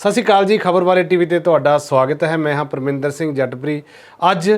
ਸਤਿ ਸ਼੍ਰੀ ਅਕਾਲ ਜੀ, ਖਬਰ ਬਾਰੇ ਟੀਵੀ ਤੇ ਤੁਹਾਡਾ ਸਵਾਗਤ ਹੈ। ਮੈਂ ਹਾਂ ਪਰਮਿੰਦਰ ਸਿੰਘ ਜੱਟਪਰੀ। ਅੱਜ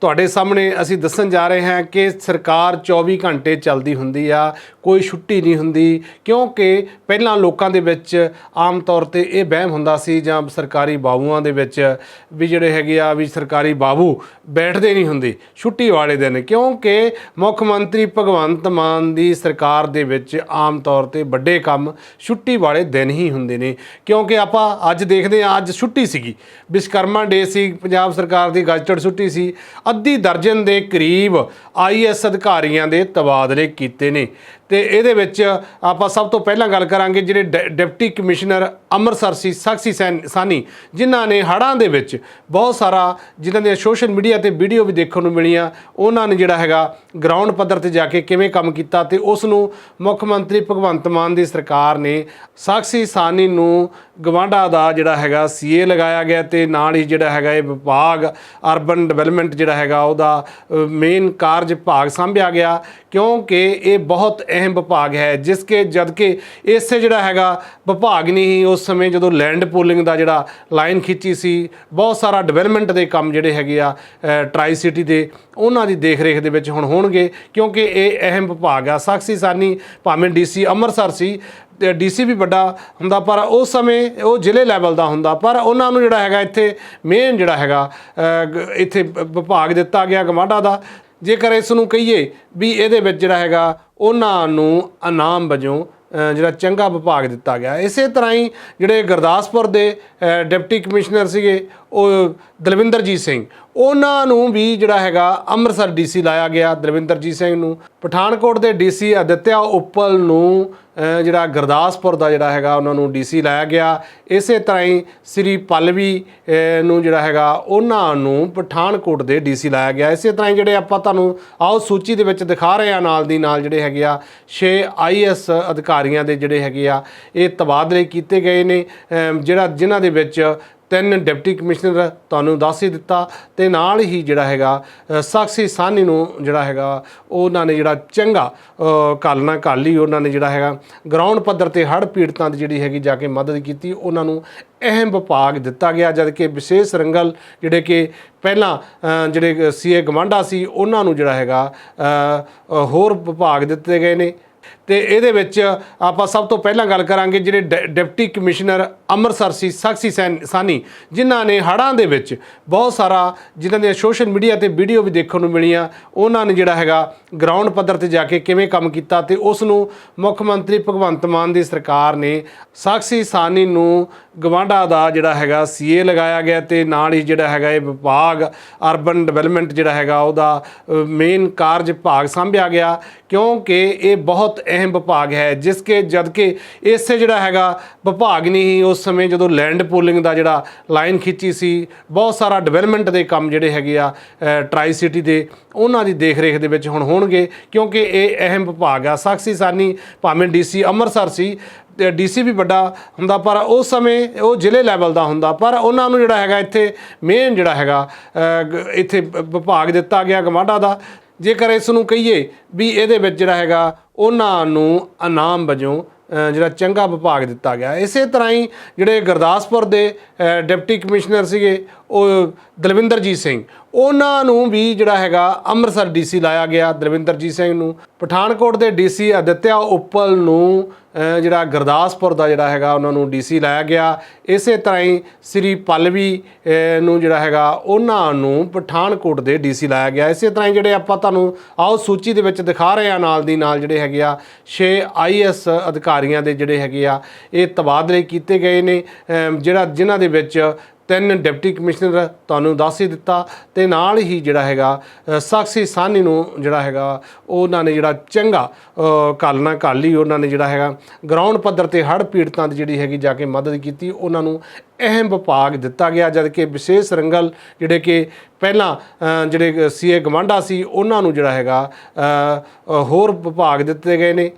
ਤੁਹਾਡੇ ਸਾਹਮਣੇ ਅਸੀਂ ਦੱਸਣ ਜਾ ਰਹੇ ਹਾਂ ਕਿ ਸਰਕਾਰ 24 ਘੰਟੇ ਚੱਲਦੀ ਹੁੰਦੀ ਆ, ਕੋਈ ਛੁੱਟੀ ਨਹੀਂ ਹੁੰਦੀ, ਕਿਉਂਕਿ ਪਹਿਲਾਂ ਲੋਕਾਂ ਦੇ ਵਿੱਚ ਆਮ ਤੌਰ ਤੇ ਇਹ ਵਹਿਮ ਹੁੰਦਾ ਸੀ ਜਾਂ ਸਰਕਾਰੀ ਬਾਬੂਆਂ ਦੇ ਵਿੱਚ ਵੀ ਜਿਹੜੇ ਹੈਗੇ ਆ, ਵੀ ਸਰਕਾਰੀ ਬਾਬੂ ਬੈਠਦੇ ਨਹੀਂ ਹੁੰਦੇ, ਛੁੱਟੀ ਵਾਲੇ ਦਿਨ, ਕਿਉਂਕਿ ਮੁੱਖ ਮੰਤਰੀ ਭਗਵੰਤ ਮਾਨ ਦੀ ਸਰਕਾਰ ਦੇ ਵਿੱਚ ਆਮ ਤੌਰ ਤੇ ਵੱਡੇ ਕੰਮ ਛੁੱਟੀ ਵਾਲੇ ਦਿਨ ਹੀ ਹੁੰਦੇ ਨੇ, ਕਿਉਂਕਿ ਆਪਾਂ ਅੱਜ ਦੇਖਦੇ ਹਾਂ, ਅੱਜ ਛੁੱਟੀ ਸੀਗੀ। ਵਿਸ਼ਕਰਮਾ ਡੇ ਸੀ, ਪੰਜਾਬ ਸਰਕਾਰ ਦੀ ਗਜ਼ਟਡ ਛੁੱਟੀ ਸੀ। ਅੱਧੀ ਦਰਜਨ ਦੇ ਕਰੀਬ ਆਈਐਸ ਅਧਿਕਾਰੀਆਂ ਦੇ ਤਬਾਦਲੇ ਕੀਤੇ ਨੇ। ਤੇ ਇਹਦੇ ਵਿੱਚ ਆਪਾਂ ਸਭ ਤੋਂ ਪਹਿਲਾਂ ਗੱਲ ਕਰਾਂਗੇ ਜਿਹੜੇ ਡਿ- ਡਿਪਟੀ ਕਮਿਸ਼ਨਰ ਅੰਮ੍ਰਿਤਸਰ ਸੀ ਸਾਕਸੀ ਸੈਨ- ਸਾਨੀ, ਜਿਨ੍ਹਾਂ ਨੇ ਹੜ੍ਹਾਂ ਦੇ ਵਿੱਚ ਬਹੁਤ ਸਾਰਾ ਜਿਨ੍ਹਾਂ ਦੀਆਂ ਸੋਸ਼ਲ ਮੀਡੀਆ ਤੇ ਵੀਡੀਓ ਵੀ ਦੇਖਣ ਨੂੰ ਮਿਲੀਆਂ, ਉਹਨਾਂ ਨੇ ਜਿਹੜਾ ਹੈਗਾ ਗਰਾਊਂਡ ਪੱਧਰ ਤੇ ਜਾ ਕੇ ਕਿਵੇਂ ਕੰਮ ਕੀਤਾ ਤੇ ਉਸ ਨੂੰ ਮੁੱਖ ਮੰਤਰੀ ਭਗਵੰਤ ਮਾਨ ਦੀ ਸਰਕਾਰ ਨੇ ਸਾਕਸੀ ਸਾਨੀ ਨੂੰ ਗਵਾਂਡਾ ਦਾ ਜਿਹੜਾ ਹੈਗਾ ਸੀਏ ਲਗਾਇਆ ਗਿਆ ਤੇ ਨਾਲ ਹੀ ਜਿਹੜਾ ਹੈਗਾ ਇਹ ਵਿਭਾਗ, ਅਰਬਨ ਡਿਵੈਲਪਮੈਂਟ ਜਿਹੜਾ ਹੈਗਾ ਉਹਦਾ ਮੇਨ ਕਾਰਜ ਭਾਗ ਸੰਭਿਆ ਗਿਆ ਕਿਉਂਕਿ ਇਹ ਬਹੁਤ ਅਹਿਮ ਵਿਭਾਗ ਹੈ, ਜਿਸ ਕੇ ਜਦ ਕਿ ਇਸੇ ਜਿਹੜਾ ਹੈਗਾ ਵਿਭਾਗ ਨਹੀਂ ਹੀ ਉਸ ਸਮੇਂ ਜਦੋਂ ਲੈਂਡ ਪੂਲਿੰਗ ਦਾ ਜਿਹੜਾ ਲਾਈਨ ਖਿੱਚੀ ਸੀ, ਬਹੁਤ ਸਾਰਾ ਡਿਵੈਲਪਮੈਂਟ ਦੇ ਕੰਮ ਜਿਹੜੇ ਹੈਗੇ ਆ ਟਰਾਈ ਸਿਟੀ ਦੇ, ਉਹਨਾਂ ਦੀ ਦੇਖ ਰੇਖ ਦੇ ਵਿੱਚ ਹੁਣ ਹੋਣਗੇ, ਕਿਉਂਕਿ ਇਹ ਅਹਿਮ ਵਿਭਾਗ ਆ। ਸਾਕਸੀ ਸਾਨੀ, ਭਾਵੇਂ ਡੀਸੀ ਅੰਮ੍ਰਿਤਸਰ ਸੀ, ਤੇ ਡੀਸੀ ਵੀ ਵੱਡਾ ਹੁੰਦਾ, ਪਰ ਉਸ ਸਮੇਂ ਉਹ ਜ਼ਿਲ੍ਹੇ ਲੈਵਲ ਦਾ ਹੁੰਦਾ, ਪਰ ਉਹਨਾਂ ਨੂੰ ਜਿਹੜਾ ਹੈਗਾ ਇੱਥੇ ਮੇਨ ਜਿਹੜਾ ਹੈਗਾ ਇੱਥੇ ਵਿਭਾਗ ਦਿੱਤਾ ਗਿਆ ਗਮਾਡਾ ਦਾ। ਜੇਕਰ ਇਸ ਨੂੰ ਕਹੀਏ ਵੀ ਇਹਦੇ ਵਿੱਚ ਜਿਹੜਾ ਹੈਗਾ ਉਹਨਾਂ ਨੂੰ ਇਨਾਮ ਵਜੋਂ ਜਿਹੜਾ ਚੰਗਾ ਵਿਭਾਗ ਦਿੱਤਾ ਗਿਆ। ਇਸੇ ਤਰ੍ਹਾਂ ਹੀ ਜਿਹੜੇ ਗੁਰਦਾਸਪੁਰ ਦੇ ਡਿਪਟੀ ਕਮਿਸ਼ਨਰ ਸੀਗੇ ਉਹ ਦਲਵਿੰਦਰਜੀਤ ਸਿੰਘ। ਉਹਨਾਂ ਨੂੰ ਵੀ ਜਿਹੜਾ ਹੈਗਾ ਅੰਮ੍ਰਿਤਸਰ ਡੀਸੀ ਲਾਇਆ ਗਿਆ ਦਲਵਿੰਦਰਜੀਤ ਸਿੰਘ ਨੂੰ। ਪਠਾਨਕੋਟ ਦੇ ਡੀਸੀ ਅਦਿੱਤਿਆ ਉੱਪਲ ਨੂੰ ਜਿਹੜਾ ਗੁਰਦਾਸਪੁਰ ਦਾ ਜਿਹੜਾ ਹੈਗਾ ਉਹਨਾਂ ਨੂੰ ਡੀਸੀ ਲਾਇਆ ਗਿਆ। ਇਸੇ ਤਰ੍ਹਾਂ ਹੀ ਸ੍ਰੀ ਪੱਲਵੀ ਨੂੰ ਜਿਹੜਾ ਹੈਗਾ ਉਹਨਾਂ ਨੂੰ ਪਠਾਨਕੋਟ ਦੇ ਡੀਸੀ ਲਾਇਆ ਗਿਆ। ਇਸੇ ਤਰ੍ਹਾਂ ਹੀ ਜਿਹੜੇ ਆਪਾਂ ਤੁਹਾਨੂੰ ਆਓ ਸੂਚੀ ਦੇ ਵਿੱਚ ਦਿਖਾ ਰਹੇ ਆ ਨਾਲ ਦੀ ਨਾਲ ਜਿਹੜੇ ਹੈਗੇ ਆ 6 ਆਈਐਸ ਅਧਿਕਾਰੀਆਂ ਦੇ ਜਿਹੜੇ ਹੈਗੇ ਆ, ਇਹ ਤਬਾਦਲੇ ਕੀਤੇ ਗਏ ਨੇ। ਜਿਹੜਾ ਜਿਨ੍ਹਾਂ ਦੇ ਵਿੱਚ ਤਿੰਨ ਡਿਪਟੀ ਕਮਿਸ਼ਨਰ ਤੁਹਾਨੂੰ ਦੱਸ ਹੀ ਦਿੱਤਾ ਤੇ ਨਾਲ ਹੀ ਜਿਹੜਾ ਹੈਗਾ ਅ, ਸਾਕਸ਼ੀ ਸਾਨੀ ਨੂੰ ਜਿਹੜਾ ਹੈਗਾ ਉਹਨਾਂ ਨੇ ਜਿਹੜਾ ਚੰਗਾ ਅ, ਕਾਲਨਾ ਕਾਲੀ ਉਹਨਾਂ ਨੇ ਜਿਹੜਾ ਹੈਗਾ ਗਰਾਊਂਡ ਪੱਧਰ ਤੇ ਹੜ੍ਹ ਪੀੜਤਾਂ ਦੀ ਜਿਹੜੀ ਹੈਗੀ ਜਾ ਕੇ ਮਦਦ ਕੀਤੀ। ਉਹਨਾਂ ਨੂੰ ਅਹਿਮ ਵਿਭਾਗ ਦਿੱਤਾ ਗਿਆ ਜਦ ਕਿ ਵਿਸ਼ੇਸ਼ ਰੰਗਲ ਜਿਹੜੇ ਕਿ ਪਹਿਲਾਂ ਅ, ਜਿਹੜੇ ਸੀਏ ਗਵਾਂਡਾ ਸੀ ਉਹਨਾਂ ਨੂੰ ਜਿਹੜਾ ਹੈਗਾ ਹੋਰ ਵਿਭਾਗ ਦਿੱਤੇ ਗਏ ਨੇ। ਤੇ ਇਹਦੇ ਵਿੱਚ ਆਪਾਂ ਸਭ ਤੋਂ ਪਹਿਲਾਂ ਗੱਲ ਕਰਾਂਗੇ ਜਿਹੜੇ ਡਿ- ਡਿਪਟੀ ਕਮਿਸ਼ਨਰ ਅੰਮ੍ਰਿਤਸਰ ਸੀ ਸਾਕਸੀ ਸੈਨ- ਸਾਨੀ, ਜਿਨ੍ਹਾਂ ਨੇ ਹੜ੍ਹਾਂ ਦੇ ਵਿੱਚ ਬਹੁਤ ਸਾਰਾ ਜਿਨ੍ਹਾਂ ਦੀਆਂ ਸੋਸ਼ਲ ਮੀਡੀਆ ਤੇ ਵੀਡੀਓ ਵੀ ਦੇਖਣ ਨੂੰ ਮਿਲੀਆਂ, ਉਹਨਾਂ ਨੇ ਜਿਹੜਾ ਹੈਗਾ ਗਰਾਊਂਡ ਪੱਧਰ ਤੇ ਜਾ ਕੇ ਕਿਵੇਂ ਕੰਮ ਕੀਤਾ ਤੇ ਉਸ ਨੂੰ ਮੁੱਖ ਮੰਤਰੀ ਭਗਵੰਤ ਮਾਨ ਦੀ ਸਰਕਾਰ ਨੇ ਸਾਕਸੀ ਸਾਨੀ ਨੂੰ ਗਵਾਂਡਾ ਦਾ ਜਿਹੜਾ ਹੈਗਾ ਸੀਏ ਲਗਾਇਆ ਗਿਆ ਤੇ ਨਾਲ ਹੀ ਜਿਹੜਾ ਹੈਗਾ ਇਹ ਵਿਭਾਗ, ਅਰਬਨ ਡਿਵੈਲਪਮੈਂਟ ਜਿਹੜਾ ਹੈਗਾ ਉਹਦਾ ਮੇਨ ਕਾਰਜ ਭਾਗ ਸੰਭਿਆ ਗਿਆ ਕਿਉਂਕਿ ਇਹ ਬਹੁਤ ਅਹਿਮ ਵਿਭਾਗ ਹੈ, ਜਿਸ ਕੇ ਜਦ ਕਿ ਇਸੇ ਜਿਹੜਾ ਹੈਗਾ ਵਿਭਾਗ ਨਹੀਂ ਹੀ ਉਸ ਸਮੇਂ ਜਦੋਂ ਲੈਂਡ ਪੂਲਿੰਗ ਦਾ ਜਿਹੜਾ ਲਾਈਨ ਖਿੱਚੀ ਸੀ, ਬਹੁਤ ਸਾਰਾ ਡਿਵੈਲਪਮੈਂਟ ਦੇ ਕੰਮ ਜਿਹੜੇ ਹੈਗੇ ਆ ਟਰਾਈ ਸਿਟੀ ਦੇ, ਉਹਨਾਂ ਦੀ ਦੇਖ ਰੇਖ ਦੇ ਵਿੱਚ ਹੁਣ ਹੋਣਗੇ, ਕਿਉਂਕਿ ਇਹ ਅਹਿਮ ਵਿਭਾਗ ਆ। ਸਾਕਸੀ ਸਾਨੀ ਭਾਵੇਂ ਡੀਸੀ ਅੰਮ੍ਰਿਤਸਰ ਸੀ, ਤੇ ਡੀਸੀ ਵੀ ਵੱਡਾ ਹੁੰਦਾ, ਪਰ ਉਸ ਸਮੇਂ ਉਹ ਜ਼ਿਲ੍ਹੇ ਲੈਵਲ ਦਾ ਹੁੰਦਾ, ਪਰ ਉਹਨਾਂ ਨੂੰ ਜਿਹੜਾ ਹੈਗਾ ਇੱਥੇ ਮੇਨ ਜਿਹੜਾ ਹੈਗਾ ਇੱਥੇ ਵਿਭਾਗ ਦਿੱਤਾ ਗਿਆ ਗਮਾਡਾ ਦਾ। ਜੇਕਰ ਇਸ ਨੂੰ ਕਹੀਏ ਵੀ ਇਹਦੇ ਵਿੱਚ ਜਿਹੜਾ ਹੈਗਾ ਉਹਨਾਂ ਨੂੰ ਇਨਾਮ ਵਜੋਂ ਜਿਹੜਾ ਚੰਗਾ ਵਿਭਾਗ ਦਿੱਤਾ ਗਿਆ। ਇਸੇ ਤਰ੍ਹਾਂ ਹੀ ਜਿਹੜੇ ਗੁਰਦਾਸਪੁਰ ਦੇ ਡਿਪਟੀ ਕਮਿਸ਼ਨਰ ਸੀਗੇ, ਉਹ ਦਲਵਿੰਦਰਜੀਤ ਸਿੰਘ ਉਹਨਾਂ ਨੂੰ ਵੀ ਜਿਹੜਾ ਹੈਗਾ ਅੰਮ੍ਰਿਤਸਰ ਡੀਸੀ ਲਾਇਆ ਗਿਆ ਦਲਵਿੰਦਰਜੀਤ ਸਿੰਘ ਨੂੰ। ਪਠਾਨਕੋਟ ਦੇ ਡੀਸੀ ਅਦਿੱਤਿਆ ਉੱਪਲ ਨੂੰ ਜਿਹੜਾ ਗੁਰਦਾਸਪੁਰ ਦਾ ਜਿਹੜਾ ਹੈਗਾ ਉਹਨਾਂ ਨੂੰ ਡੀਸੀ ਲਾਇਆ ਗਿਆ। ਇਸੇ ਤਰ੍ਹਾਂ ਹੀ ਸ੍ਰੀ ਪੱਲਵੀ ਨੂੰ ਜਿਹੜਾ ਹੈਗਾ ਉਹਨਾਂ ਨੂੰ ਪਠਾਨਕੋਟ ਦੇ ਡੀਸੀ ਲਾਇਆ ਗਿਆ। ਇਸੇ ਤਰ੍ਹਾਂ ਹੀ ਜਿਹੜੇ ਆਪਾਂ ਤੁਹਾਨੂੰ ਆਓ ਸੂਚੀ ਦੇ ਵਿੱਚ ਦਿਖਾ ਰਹੇ ਆ ਨਾਲ ਦੀ ਨਾਲ ਜਿਹੜੇ ਹੈਗੇ ਆ 6 ਆਈਐਸ ਅਧਿਕਾਰੀਆਂ ਦੇ ਜਿਹੜੇ ਹੈਗੇ ਆ, ਇਹ ਤਬਾਦਲੇ ਕੀਤੇ ਗਏ ਨੇ। ਜਿਹੜਾ ਜਿਨ੍ਹਾਂ ਦੇ ਵਿੱਚ ਤਿੰਨ ਡਿਪਟੀ ਕਮਿਸ਼ਨਰ ਤੁਹਾਨੂੰ ਦੱਸ ਹੀ ਦਿੱਤਾ ਤੇ ਨਾਲ ਹੀ ਜਿਹੜਾ ਹੈਗਾ ਅ, ਸਾਕਸ਼ੀ ਸਾਨੀ ਨੂੰ ਜਿਹੜਾ ਹੈਗਾ ਉਹਨਾਂ ਨੇ ਜਿਹੜਾ ਚੰਗਾ ਅ, ਕਾਲਨਾ ਕਾਲੀ ਉਹਨਾਂ ਨੇ ਜਿਹੜਾ ਹੈਗਾ ਗਰਾਊਂਡ ਪੱਧਰ ਤੇ ਹੜ੍ਹ ਪੀੜਤਾਂ ਦੀ ਜਿਹੜੀ ਹੈਗੀ ਜਾ ਕੇ ਮਦਦ ਕੀਤੀ ਉਹਨਾਂ ਨੂੰ ਅਹਿਮ ਵਿਭਾਗ ਦਿੱਤਾ ਗਿਆ ਜਦ ਕਿ ਵਿਸ਼ੇਸ਼ ਰੰਗਲ ਜਿਹੜੇ ਕਿ ਪਹਿਲਾਂ ਅ, ਜਿਹੜੇ ਸੀਏ ਗਵਾਂਡਾ ਸੀ ਉਹਨਾਂ ਨੂੰ ਜਿਹੜਾ ਹੈਗਾ ਹੋਰ ਵਿਭਾਗ ਦਿੱਤੇ ਗਏ ਨੇ।